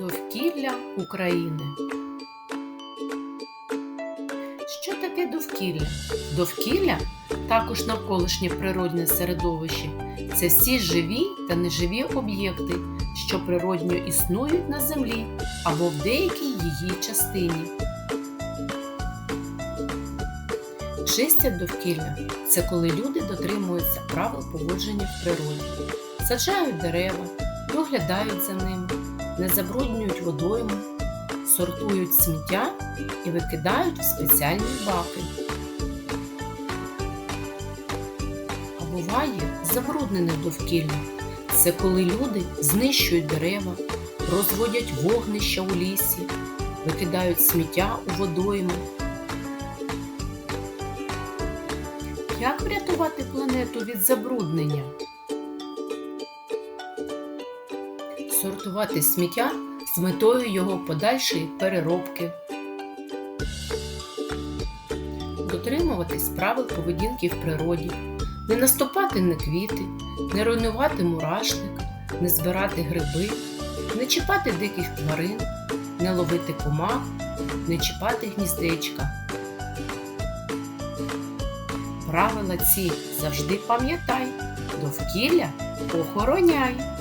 Довкілля України. Що таке довкілля? Довкілля також навколишнє природне середовище. Це всі живі та неживі об'єкти, що природньо існують на землі або в деякій її частині. Чистять довкілля це коли люди дотримуються правил поводження в природі, саджають дерева, доглядають за ними, не забруднюють водойми, сортують сміття і викидають в спеціальні баки. А буває забруднене довкілля. Це коли люди знищують дерева, розводять вогнища у лісі, викидають сміття у водойми. Як врятувати планету від забруднення? Сортувати сміття з метою його подальшої переробки. Дотримуватись правил поведінки в природі, не наступати на квіти, не руйнувати мурашник, не збирати гриби, не чіпати диких тварин, не ловити комах, не чіпати гніздечка. Правила ці завжди пам'ятай, довкілля охороняй.